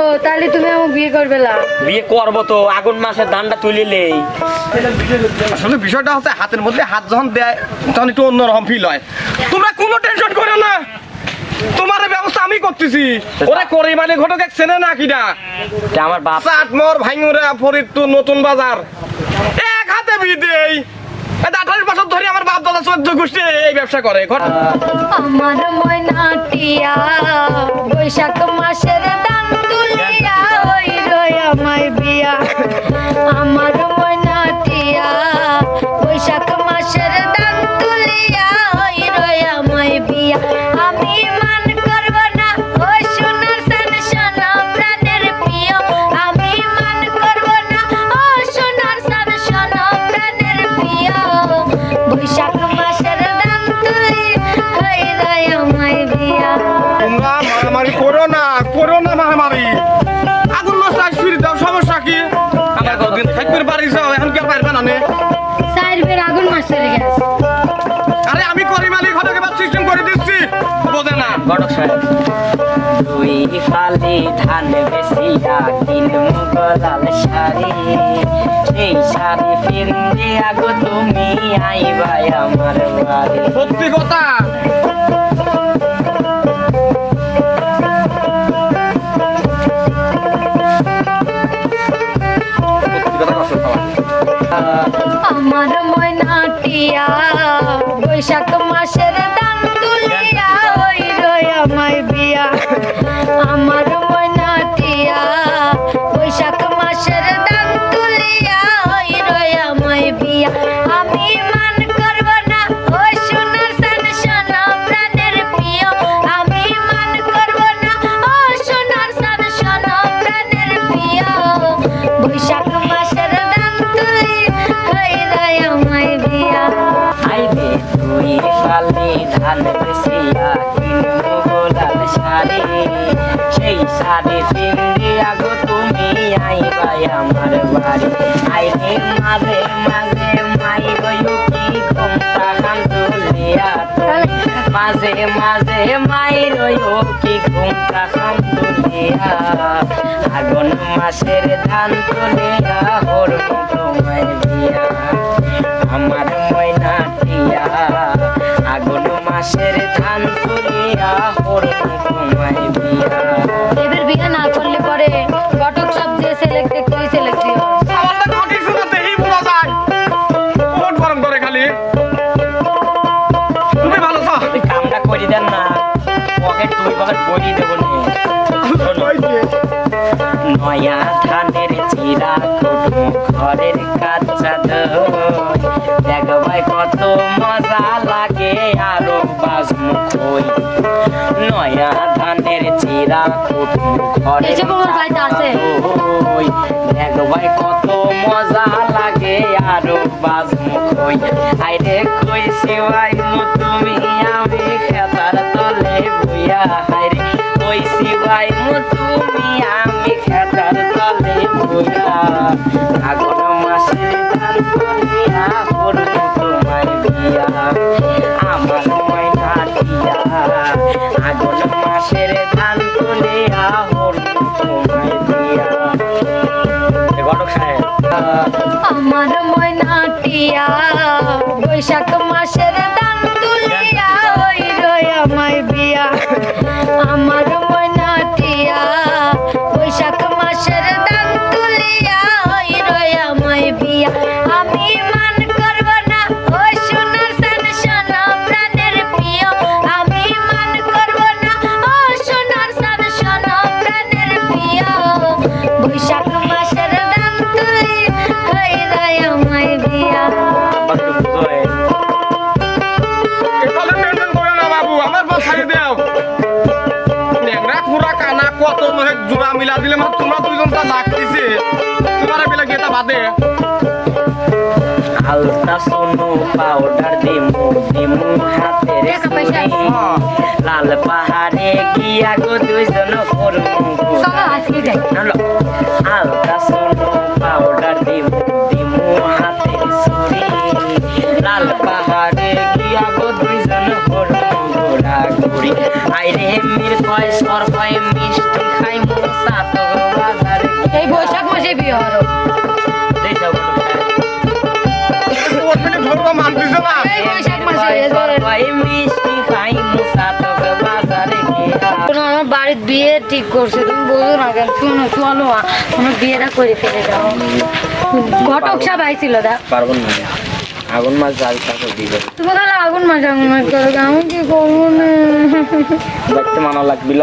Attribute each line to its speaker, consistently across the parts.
Speaker 1: ও তাহলে তুমি আমাকে বিয়ে করবে না।
Speaker 2: বিয়ে করব তো আগুন ধানটা তুলিলেই
Speaker 3: আসলে বিষয়টা হচ্ছে হাতের মধ্যে হাত যখন দেয় তখন একটু অন্যরকম ফিল হয়। তোমরা কোনো টেনশন করো না। তোমার ব্যবস্থা আমি করতেছি। ওরা করে মানে ঘটক এক চেনে না কিনা
Speaker 2: আমার বাপ
Speaker 3: চাটমোর ভাঙুরা ফরিদপুর নতুন বাজার। এক হাতে বিদেই আঠাশ বছর ধরে আমার বাপ দাদা চোদ্দ গোষ্ঠী এই ব্যবসা করে।
Speaker 1: আমার ময়নাটিয়া বৈশাখ মাসের তুলিয়া রই আমায় বিয়া আমার
Speaker 3: থাকবে এখন কি আর না
Speaker 1: সাইডের আগুন মাসের গ্যাস
Speaker 3: আরে আমি করি মালিক ঘটকে বা সিস্টেম করে দিচ্ছি। বোঝে না?
Speaker 2: ঘটক সাহেব দুই ফালি ধান বেশিয়া কিনমু গলাল শাড়ি সেই শাড়ি আগো তুমি আইবাই আমার বাড়ি।
Speaker 3: সত্যি কথা?
Speaker 1: ময়নাটিয়া বৈশাখ মাসের
Speaker 2: ধান বেশিয়া কিনমু গলাল শাড়ি সেই শাড়ি ফিরে আগো তুমি আইবাই আমার বাড়ি আইলে আগুন মাসের ধান তুলিয়া হর তোমায় দিয়া আমার ময়না টিয়া মাসের ধান তুলিয়া হর তোমায় দিয়া
Speaker 1: এবার বিয়ে না করলে পরে ঘটক সব যে সিলেক্ট তুই সিলেক্ট
Speaker 3: আমার তো ঘটি শুনে দেখেই বোঝা যায়। কোট গরম করে খালি। তুমি ভালো তো
Speaker 2: যদি কামটা করে দেন না। পকেট দুই পকেট বড়ি দেবো নে। নয়া ধানের কুটু ঘরের কাঁচা দেখবাই কত মজা লাগে আরও নয়া ধানের চিরা কুটু ঘরের দেখবাই কত মজা লাগে আরও আইরে কই তুমি আমি খেতার তলে বুয়া হাইরে কই সিওয়াই তুমি আমি খেতার তলে বুয়া আগুন মাসে ধান করিয়া করব বিয়া আমার ময়না দিয়া। আগুন মাসের ধান তুলিয়া হরব তোমার বিয়া
Speaker 1: আমার ময়নাটিয়া বৈশাখ
Speaker 3: গেটা বাদে।
Speaker 2: আলতা সোনু পাউডার দিমু দিমু হাতের? সুরি লাল পাহাড়ে গিয়া গো দুইজন করমু আলতা সোনু পাউডার দিমু দিমু হাতের সুরি লাল পাহাড়ে গিয়া গো দুইজন করমু ঘোরা ঘুরি আইরে মির কয় সর কয় সাত
Speaker 1: এই বৈশাখ মাসে বিয়ে হলো
Speaker 2: সাহেব। তোকে
Speaker 1: আমার বাড়ির বিয়ে ঠিক করছে তুমি বোঝো না কেন? শোনো চলো আমার বিয়েটা করে ফেলে দাও। ঘটক সব আইছিল দা।
Speaker 2: পারব না আগুন মাছ জাল থাকো দিবে
Speaker 1: তুমি তাহলে আগুন মাস আগুন মাস করো আমি কি করব না?
Speaker 2: দেখতে মানা লাগবিল।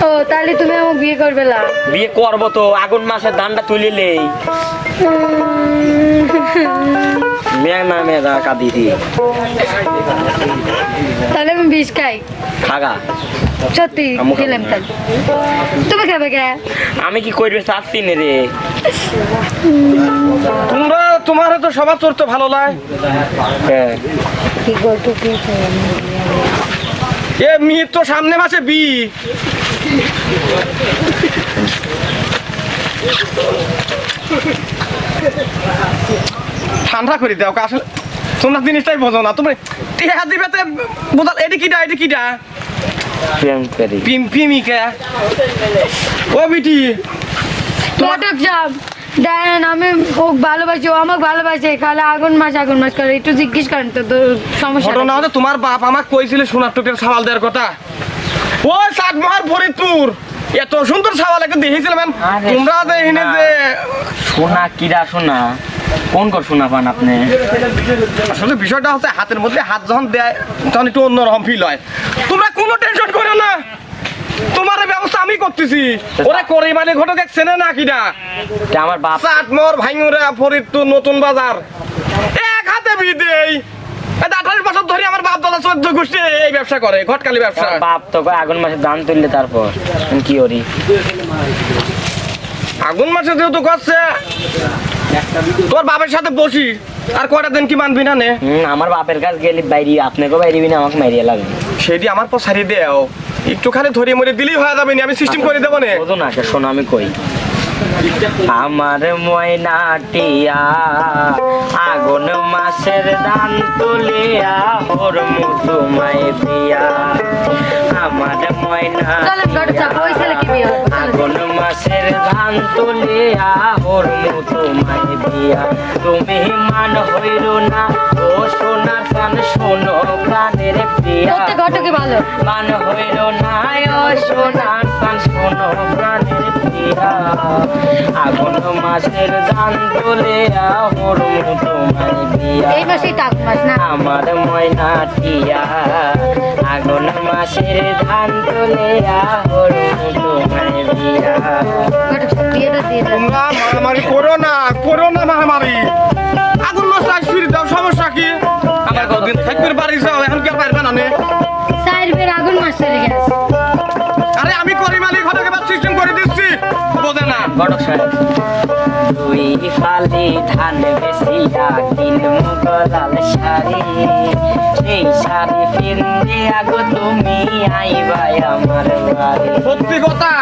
Speaker 1: ও তাহলে তুমি আমাকে বিয়ে করবে না?
Speaker 2: বিয়ে করব তো আগুন মাসের ধানটা তুলিলেই মেয়ে না মেয়ে দা কাঁদি দিয়ে
Speaker 1: তাহলে আমি বিষ খাই।
Speaker 2: খাগা।
Speaker 1: সত্যি খেলাম তাহলে। তুমি খাবে কে?
Speaker 2: আমি কি করবে চাচ্ছি না রে?
Speaker 3: তোমরা তোমার তো সবার তোর তো ভালো লাগে।
Speaker 2: হ্যাঁ।
Speaker 1: কি
Speaker 3: এ মিহির তো সামনে মাসে বি ঠান্ডা করে দাও আসলে তোমরা জিনিসটাই বোঝো না তুমি টিহা দিবে তে বোঝাল এটি কিটা এটি কিটা? ও বিটি।
Speaker 1: দেন আমি ভালোবাসি ও আমাকে ভালোবাসে খালে আগুন মাস আগুন মাস করে। একটু জিজ্ঞেস করেন তো তো সমস্যা
Speaker 3: ঘটনা তোমার বাপ আমাকে কইছিল সোনার টুকের সাওয়াল দেওয়ার কথা। ওই সাতমহার ফরিদপুর। এত সুন্দর সাওয়াল একটা দেখেছিলাম তোমরা দেখিনি
Speaker 2: সোনা।
Speaker 3: যে
Speaker 2: সোনা কিরা সোনা? কোন কর সোনা পান আপনি?
Speaker 3: আসলে বিষয়টা হচ্ছে হাতের মধ্যে হাত যখন দেয় তখন একটু অন্যরকম ফিল হয়। তোমরা কোনো টেনশন করো না। তোমার ব্যবস্থা আমি করতেছি। ওরা করে মানে ঘটক এক চেনে না কিনা
Speaker 2: আমার বাপ
Speaker 3: চাটমোর ভাঙুরা ফরিদপুর নতুন বাজার। এক হাতে বিদেই আঠাশ বছর ধরে আমার বাপ দাদা চোদ্দ গোষ্ঠী এই ব্যবসা করে ঘটকালি ব্যবসা।
Speaker 2: বাপ তো আগুন মাসে তুললে তারপর কি করি?
Speaker 3: আগুন মাসে যেহেতু করছে তোর বাপের সাথে বসি আর কয়টা দিন কি মানবি না নে?
Speaker 2: আমার বাপের কাছে গেলে বাইরে আপনাকেও বাইরে না আমাকে মারিয়ে লাগবে।
Speaker 3: সেটি আমার পর সারিয়ে দেও। একটুখানি ধরে মরে দিলেই হয়ে যাবে আমি সিস্টেম করে দেবো না।
Speaker 2: শোনো আমি কই। আমার ময়নাটিয়া আগুন মাসের দান তুলিয়া ওর মতো মাই দিয়া আমার ময়না। আগুন মাসের ধান তুলিয়া ওর মুতু মাই দিয়া। তুমি মান হইল না ও সোনার প্রাণ শোনো প্রাণের প্রিয়া।
Speaker 1: ভালো।
Speaker 2: মান হইল না ও সোনার প্রাণ শোনো প্রাণের প্রিয়া। আগুন মাসের ধান তুলিয়া ওর মুতু মাই দিয়া।
Speaker 1: এই না?
Speaker 2: আমার ময়না টিয়া আগুন মাসের ধান তুলিয়া ওর মুতু মাই দিয়া।
Speaker 3: মহামারী মারামারি করো না করো না মারামারি। আগুন মশলা ফিরে দাও, সমস্যা কি? আমার কদিন থাকবে বাড়ি যাও, এখন কে পারবে না নে?
Speaker 1: চার বের আগুন মাস গেছে
Speaker 2: দুই ফালি ধান বেশিয়া কিনমু গলাল শাড়ি সেই শাড়ি পিন্দিয়া গো তুমি আইবাই আমার বাড়ি।
Speaker 3: সত্যি কথা?